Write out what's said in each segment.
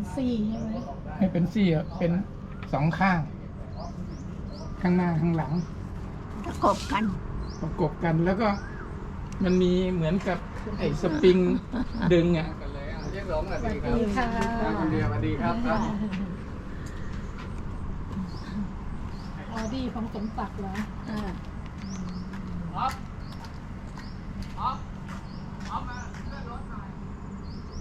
เป็นซี่ใช่ไหมให้เป็นซี่อะเป็นสองข้าง ข้างหน้าข้างหลัง ประกบกันประกบกันแล้วก็มันมีเหมือนกับไอ้สปริงดึงอะกันเลยอะเรียกร้องสวัสสวัดีสครับดีค่ะครับคุณเดียสวัสดีครับครับออดี้ของสมศักดิ์เหรออ่า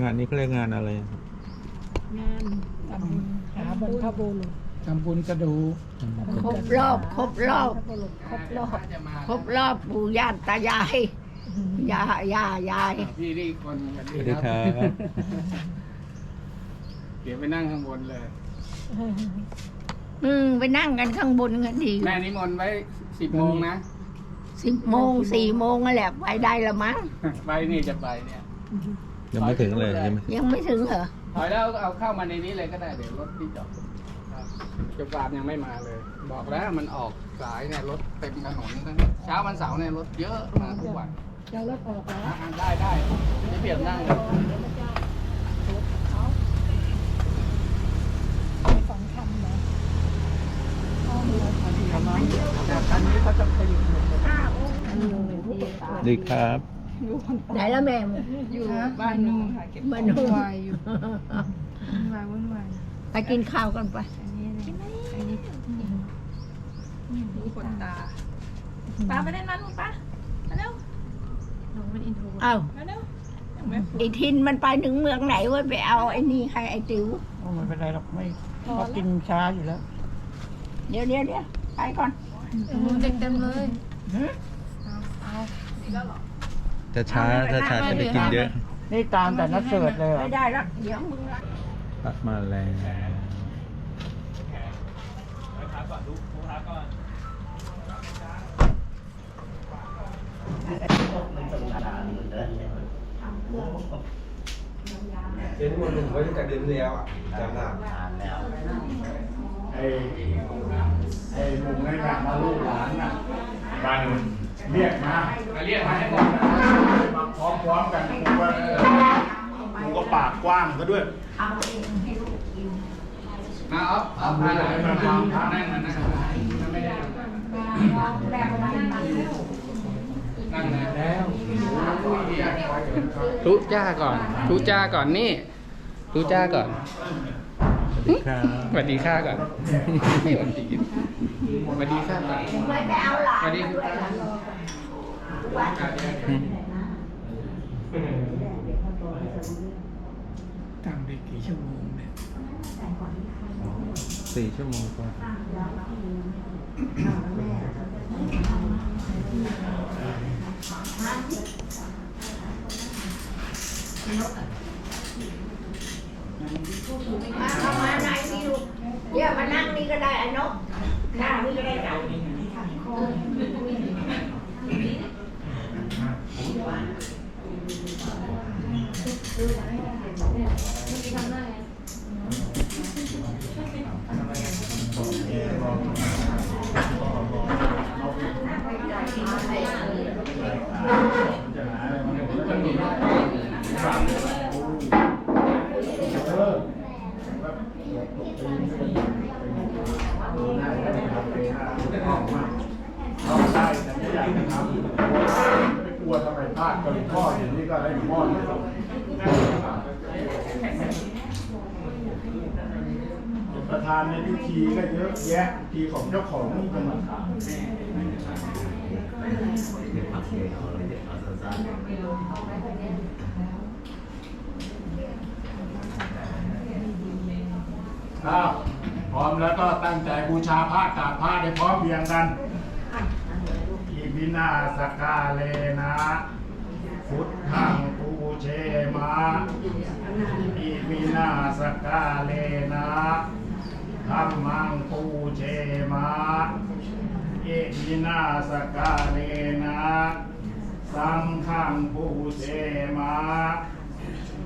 งานนี้เขาเรียกงานอะไร งานทำบุญหาบรรพบุรุษทำบุญกระดูครบรอบครบรอบบรรพบุรุษครบรอบจะมาครบรอบปู่ย่าตายายยาย่ายายพี่นี่คนสวัสสดีวัสดีคครัรับเดี๋ยวไปนั่งข้างบนเลย อืมไปนั่งกันข้างบนกันดีแม่นิมนต์ไว้สิบโมงนะสิบโมงสี่โมงนั่นแหละไปได้ละมั้งไปนี่จะไปเนี่ย ยังไม่ถึงเลยยังไม่ยังไม่ถึงเหรอ ถอยแล้วเอาเข้ามาในนี้เลยก็ได้เดี๋ยวรถที่จอดครับจบาบยังไม่มาเลย บอกแล้วมันออกสายเนี่ยรถเต็มถนนทั้งเช้าวันเสาร์เนี่ยรถเยอะมาทุกวันจะรถออกแล้วอะได้ได้ไม่เปลี่ยนนั่งเลยมีสองคันเหรออ๋อเหรอแต่คันนี้เขาจะไปอยู่หนึ่งดีครับ ไหนละแม่อยู่บ้านนู่นค่ะเก็บบ้านนู่นวายอยู่วุ่นวายวุ่นวายไปกินข้าวกันไปอันนี้เลยอันนี้ดูขนตาป้าไปเล่นน้ำหนูป้ามาเร็วน้องเป็นอินโทรเวิร์ตเอ้ามาเร็วยังไม่ไอทินมันไปถึงเมืองไหนเว้ยไปเอาไอ้นี่ให้ไอ้ติ๋วโอ้ไม่เป็นไรหรอกไม่เขากินช้าอยู่แล้ว เดี๋ยวเดี๋ยวเดี๋ยวไปก่อนมูเด็กเต็มเลย จะช้าถ้าช้าจะไปกินเยอะนี่ตามแต่นัดเสิร์ตเลยเหรอไม่ได้แล้วเดี๋ยวมึงละตัดมาแรงเป็นวันหนึ่งไว้ตั้งแต่เดือนที่แล้วอะจำได้ไอ้ไอ้หนุ่มในกามาลูกหลานน่ะบ้านนู้น เรียกมามาเรียกมาให้หมดนะมาพร้อมๆกันกูว่าเออกูก็ปากกว้างซะด้วยมาเอาเอาพาเลยมานั่งมานั่งมานั่งไม่ได้นั่งนะแล้วทุจ้าก่อนทุจ้าก่อนนี่ทุจ้าก่อนครับสวัสดีข้าก่อนไม่สวัสดีสวัสดีข้าก่อนไม่ไปเอาหลานสวัสดีด้วยล่ะอืม ตั้งได้กี่ชั่วโมงเนี่ยสี่ชั่วโมงกว่าเข้ามาไหนนี่ลูกเดี๋ยวมานั่งนี่ก็ได้อนกนั่งนี่ก็ได้จ้ะ そうじゃない。わけですね。嗯。านในพิธีก็เยอะแยะพิธีของเจ้าของนี่ก็มาถามอ้าวพร้อมแล้วก็ตั้งใจบูชาพระกราบพระได้พร้อมเพียงกันอิมินาสกาเลนะพุทธังปูเชมาอิมินาสกาเลนะ ธรรมังปูเชมาอิมินาสกาเลนะสังฆังปูเชมา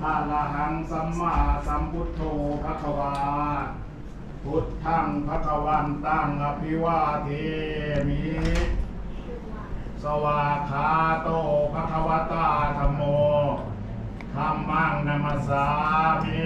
อะระหังสัมมาสัมพุทโธภควา พุทธังภควันตังอภิวาเทมิ สวาคาโตภควตาธรรมโมธรรมังนัมสสามิ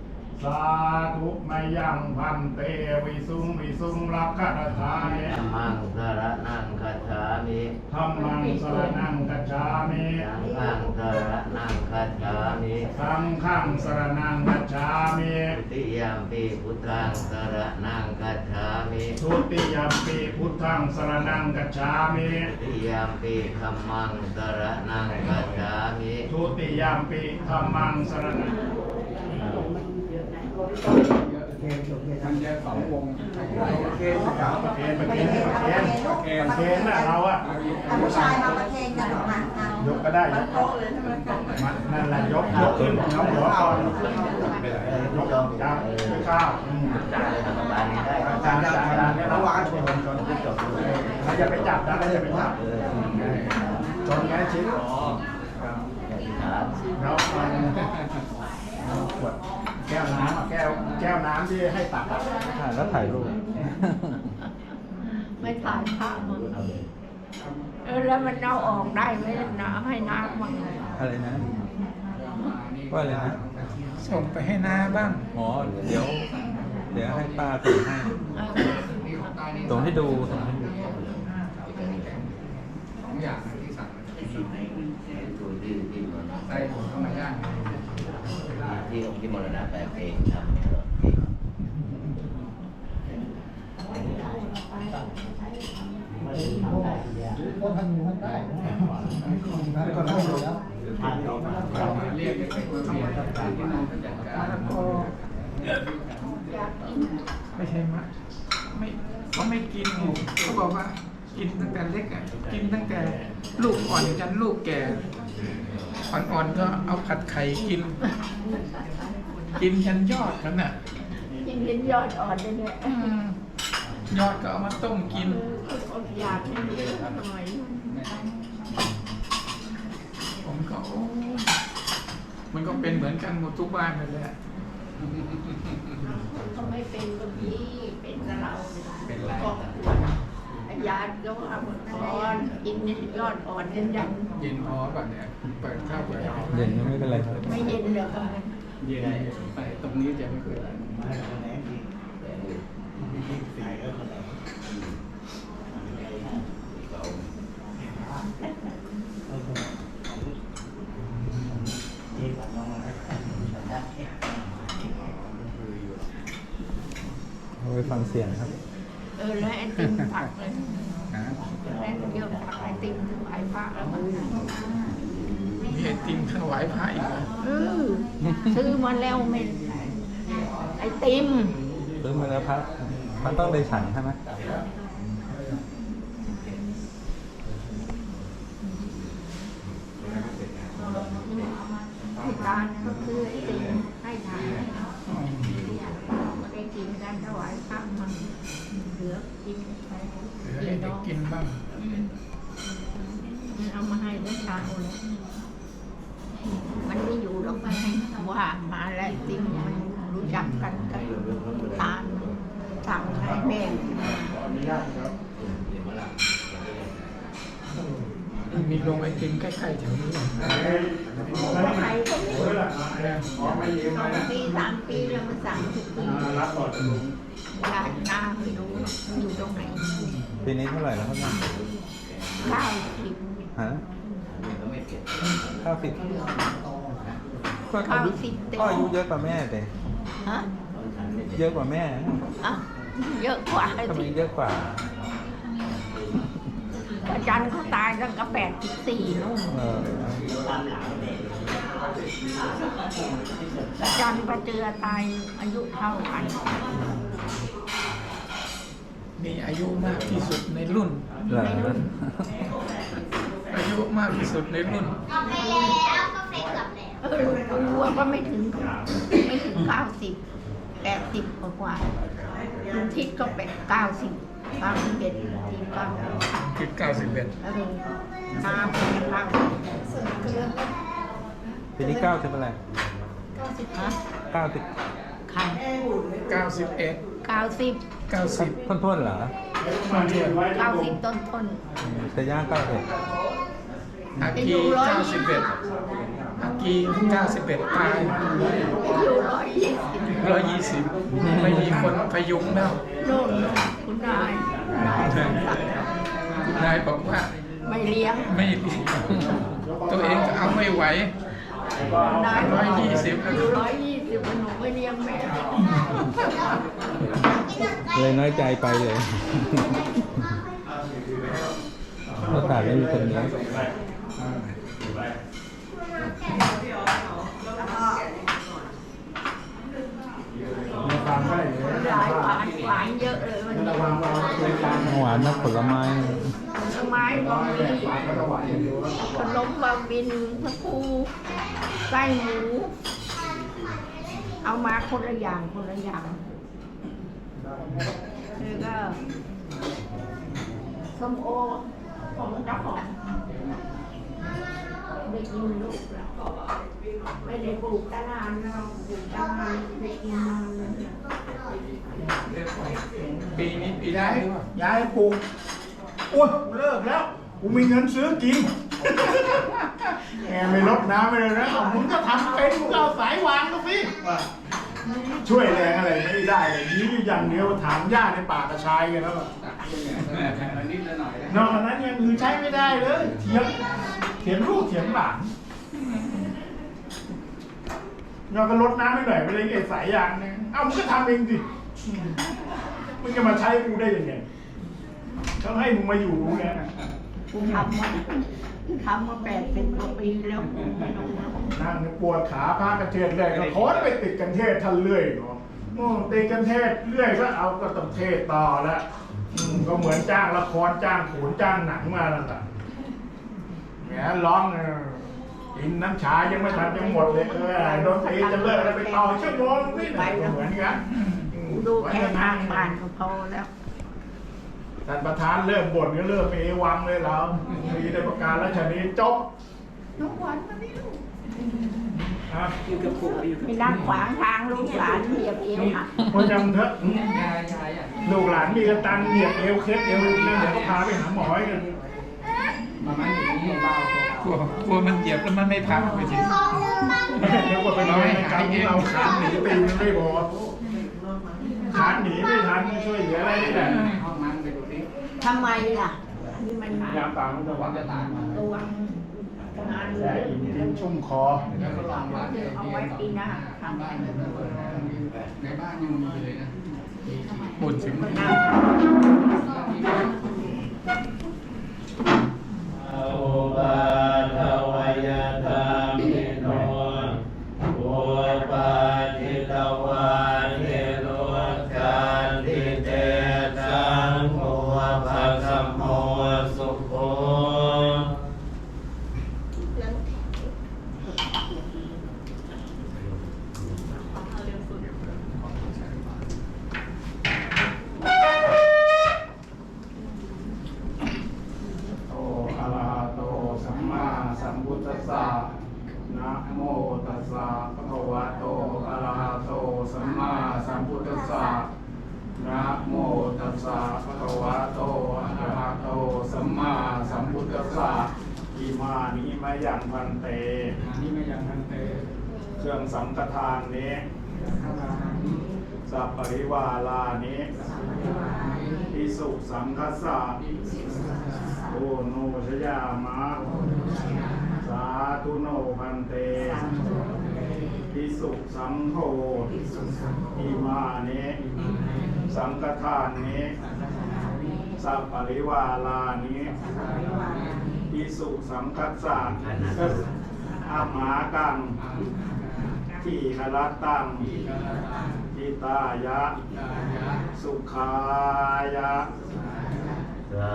สาธุมยังพันเตวิสุงวิสุงรักขะทานิธัมมังสรนังคัจฉามิธรรมังสรนังกัจฉามิสังฆังสรนังคัจฉามิสังฆังสรนังกัจฉามิทุติยมปีพุทธังสรนังคัจฉามิทุติยมปีพุทธังสรนังกัจฉามิทุติยมปีธัมมังสรนังคัจฉามิทุติยมปีธรรมังสรนัง มันจะสองวงประเคนประเคนประเคนประเคนประเคนน่ะเราอะผู้ชายมาประเคนกันหรอกนะเอายกก็ได้ยกนั่นแหละยกยกขึ้นยกหัวก่อนยกจับข้าวอืมบานนี้ได้อาจารย์อาจารย์อาจารย์เนี่ยระวังชนชนชนเราอย่าไปจับนะเราอย่าไปจับชนแง่ชิดครับแล้วเอาขวด แก้วน้ำอะแก้วแก้วน้ำที่ให้ตักอะถ่ายแล้วถ่ายรูป ไม่ถ่ายภาพมึงเออแล้วมันเอาออกได้ไหมนะให้น้ำมันอะไรนะ ว่าอะไรนะ ส่งไปให้น้าบ้าง อ๋อ เดี๋ยว เดี๋ยวให้ป้าส่งให้ส่งให้ดูส่งให้ดู สองอย่างที่สั่ง ดูที่ที่มรณะ ใส่เข้ามาย่าง ที่องค์ที่มรณะแปลเพลงทำเนี่ยหรอเรียกเด็กๆเข้ามาจัดการที่นั่นก็จัดการไม่ใช่มะไม่เขาไม่กินเขาบอกว่ากินตั้งแต่เล็กอะกินตั้งแต่ลูกอ่อนจนลูกแก่ อ่อนๆก็เอาผัดไข่กิน กินยันยอดมันอะกินเห็นยอดอ่อนเลยเนี่ยอืมยอดก็เอามาต้มกิน อดอยากให้เยอะหน่อยผมก็โอ้มันก็เป็นเหมือนกันหมดทุกบ้านนั่นแหละเขาไม่เป็นคนนี้เป็นกับเราเป็นไร ก็ ยาก็ว่าหมอ่อนกินนี่ยอดอ่อนเย็นยันเย็นพอป่ะเนี่ยเปิดข้าวเปิดเย็นก็ไม่เป็นไรครับไม่เย็นเดี๋ยวก็เย็นไปตรงนี้จะไม่เกิดเอาไปฟังเสียงครับ ติมผักเลยนะแล้วเยอะผักไอติมถวายพระแล้วมันมีไอติมถวายพระอีกเหรอเออซื้อมาแล้วไม่ไอติมซื้อมาแล้วพักมันต้องได้ฉันใช่ไหมที่ร้านก็คือไอติมให้ทานไม่ได้กินกันถวายพระมันเหลือ กินไปเหลือให้เด็กกินบ้างอืมมันเอามาให้แล้วเช้าแล้วมันไม่อยู่หรอกไปให้ว่ามาแล้วไอติมมันรู้จักกันกับตาลสั่งให้แม่กินมามีโรงไอติมใกล้ๆแถวนี้เหรอใครก็ไม่รู้อ๋อไม่ยิ้มสอเลยงนะปีสามปีแล้วมันสั่งทุกปีรับก่อน ยายหน้าไม่รู้มันอยู่ตรงไหนปีนี้เท่าไหร่แล้วครับเนี่ยเก้าสิบฮะเก้าสิบก็เก้าอายุสิบเต็มก็อายุเยอะกว่าแม่แต่ฮะเยอะกว่าแม่อะเยอะกว่าทำไมสิเยอะกว่าอาจารย์เขาตายตั้งแต่แปดสิบสี่นู่นเอออาจารย์ประเจือตายอายุเท่ากัน นี่อายุมากที่สุดในรุ่นเหรออายุมากที่สุดในรุ่นเออรู้ว่าก็ไม่ถึง ไม่ถึงเก้าสิบแปดสิบกว่าๆลุงทิศก็เป็นเก้าสิบเก้าสิบเอ็ดสิบเก้าคือเก้าสิบเอ็ดเออน้ำเป็นเก้าปีนี้เก้าสิบอะไรฮะเก้าสิบคันเก้าสิบเอ็ด เก้าสิบเก้าสิบพ่นๆเหรอเมาเนี่ยไว้ทุเก้ากคสินบต้นต้นจะย่างเก้าเอ็ดอาจะกีอยู่ร้อยเก้าสิบเอ็ดอากีเก้าสิบเอ็ดตายอยู่ร้อยยี่สิบร้อยยี่สิบไม่มีคนพยุงแล้วโน่นโน่นคุณนายนายสมศักดิ์นายบอกว่า ไม่เลี้ยงไม่ตัวเองก็เอาไม่ไหวนายร้อยยี่สิบอยู่ร้อยยี่ สิบหนูไม่เลี้ยงแม่เลยน้อยใจไปเลยถ้าขาดไม่มีคนเลี้ยงมีความได้เลยหลายหวานหวานเยอะเลยวันนี้ระวังเราตัวกลางหวานนักผลไม้ผลไม้ก็มีปากก็จะหวานอย่างเดียวขนมบะบินพระคูไส้หมู เอามาคนละอย่างคนละอย่างแล้วก็ส้มโอของเจ้าของได้กินลูกแล้วไม่ได้ปลูกตั้งนานแล้วปลูกตั้งนานได้กินนานเลยปีนี้ปีได้หรือเปล่าย้ายปลูกโอ้ยกูเลิกแล้ว กูมีเงินซื้อกินแกไม่ลดน้ำไปเลยนะเอามึงก็ทำเป็นมึงก็เอาสายวางก็สิว่าช่วยแรงอะไรไม่ได้เลยนี้อยู่อย่างเดียวถามญาติในป่ากระชายกันแล้วอะอันนี้ละหน่อยนะนอกจากนั้นยังอื่นใช้ไม่ได้เลยเถียงเถียงลูกเถียงหลานเราก็ลดน้ำไม่หน่อยไปเลยไอ้สายยางเนี่ยเอ้ามึงก็ทำเองสิอืมมึงจะมาใช้กูได้ยังไงต้องให้มึงมาอยู่กูเนี่ย กูทำมาทำมาแปดสิบกว่าปีแล้วนั่งปวดขาพากันเทศเลยก็ขอไปติดกันเทศท่านเรื่อยเนาะโอ้ติดกันเทศเรื่อยก็เอาก็ต้องเทศต่อแล้วอืมก็เหมือนจ้างละครจ้างโขนจ้างหนังมาแล้วล่ะแหมร้องเออกินน้ำชายังไม่ทันยังหมดเลยเออดนตรีจะเลิกแล้วไปต่อชั่วโมงนี่นะก็เหมือนกันอืมกูดูแค่ทางผ่านก็พอแล้ว ท่านประธานเริ่มบ่นก็เริ่มเอวังเลยเรามีในประกาศราชนีจบน้องหวานมานี่ลูกครับไม่นั่งขวางทางลูกหลานเหยียบเอวหักเพราะจำเถอะยายยายอะลูกหลานมีกระตังเหยียบเอวเคล็ดเอวนั่นเดี๋ยวก็พาไปหาหมอให้กันมาม่าอย่างนี้เบากลัวกลัวมันเหยียบแล้วมันไม่พักไปทีเดี๋ยวก็ไปนอนในกรรมของเราขานหนีตีมันไม่พอขานหนีไม่ทันช่วยเหลืออะไรนี่แหละ ทำไมล่ะนี่มันยามต่างมันจะวังจะตายมาระวังงานเลแต่ยอิ่มกินชุ่มคอแล้วก็ลองวัดเอาไว้ปีหน้าทำบ้าในบ้านยังมีเลยนะปวดถึงมันโอปาทว มานิมายังพันเต อันนี้ไม่ยังทันเตเครื่องสังฆทานนี้สัพปริวาลานี้อิสุสังคัสสะโอโนชยามะสาธุโนพันเตอิสุสังโฆอิมานิสังฆทานนี้สัพปริวาลานิ อิสุสังคัสสะอามากังทีคลตังทิตายะ สุขายะ สา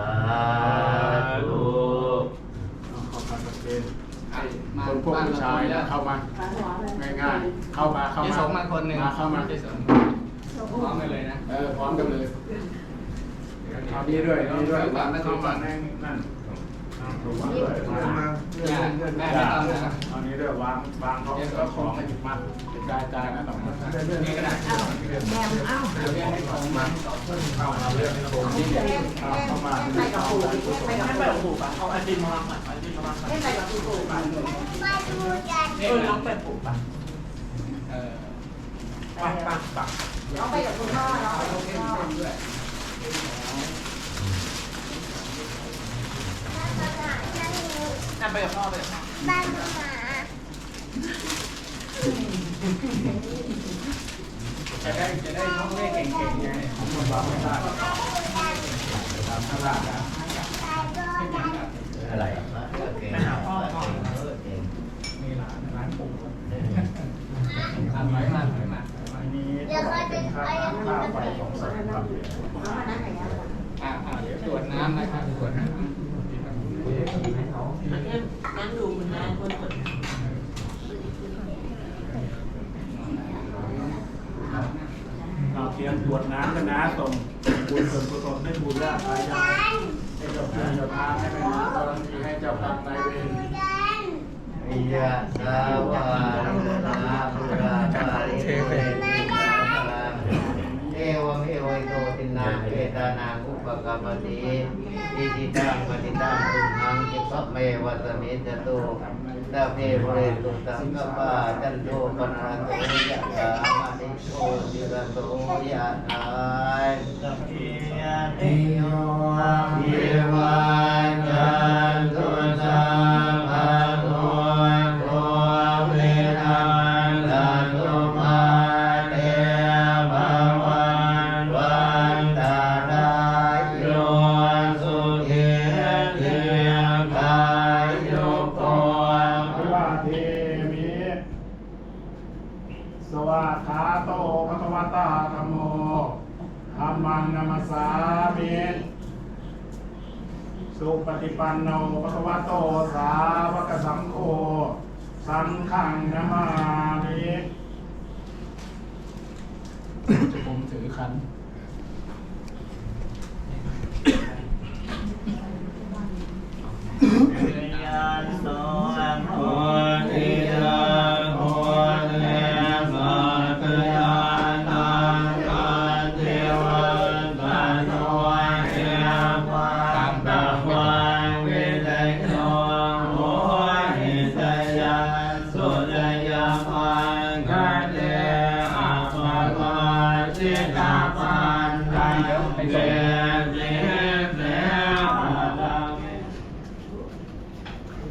ธุขอบคุณเป็นไอ้มาคนพวกบ้านผู้เราชายแล้วเข้ามา ง่ายๆ เข้ามา เข้าที่มาสงมาคนหนึ่งมาเข้ามาที่สงพร้อมกันเลยนะ เออ พร้อมกันเลยเอานี้ด้วยนี่ด้วยเอาก่อนนะเข้ามาในนั่นอ่า มาแม่แม่ไม่ต้องนะครับเอานี้ด้วยวางวางเขาก็ของมาจ่ายจ่ายนะหน่อยนี่ก็ได้แม่เอ้าเดี๋ยวเรียกให้ของมาเข้ามาเรื่องโกงนี่เข้ามาไปกับปู่ไปกับปู่ปะเอาไอติมมาไอติมมาไม่ไปกับปู่ปะเออน้องไปปลูกปะเออปักปักปักเอาไปกับคุณพ่อเนาะ เอาเส้นเส้นด้วยนั่นไปกับพ่อไปกับพ่อจะได้จะได้น้องเลขเก่งๆไงวางไม่ได้ตามตลาดนะอะไรไปหาพ่อก่อนนี่ร้านร้านปู่อะถอยมาถอยมาอันนี้เป็นค่าค่าไฟของสถาบันอ่าอ่าเดี๋ยวตรวจน้ำนะครับตรวจน้ำ นั่งดูมันนะคนกดเราเตรียมตรวจน้ำกันนะส่งบุญส่วนกุศลให้บุญญาตายายให้เจ้าที่เจ้าทางให้เป็นกรณีให้เจ้ากรรมนายเวรยะสาวานาปุราปาริเทเวเอวเมวัยโตตินาเวทานาอุ ปกรรมติอิจิตังปฏิตังตุมังจิปะเมวัตมิจตุตาเพปุเรตุสังกปาจันโทปนาโตยะถามณิโชติระโตยะถายสัพพิยะติโยวิวันกัน ผมถือคัน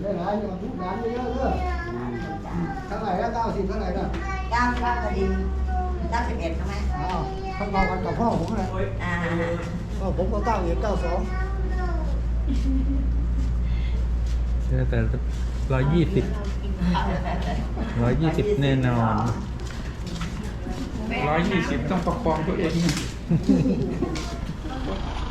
ได้หลายอย่างทุกงานเยอะเลยเท่าไหร่ละเก้าสิบเท่าไหร่ละเก้าเก้าพอดีเก้าสิบเอ็ดใช่ไหมอ้าวท่านมากันกับพ่อผมเลยอ่าก็ผมก็เก้าเอ็ดเก้าสองเชื่อแต่ร้อยยี่สิบร้อยยี่สิบแน่นอนร้อยยี่สิบต้องประคองตัวเอง Thank you.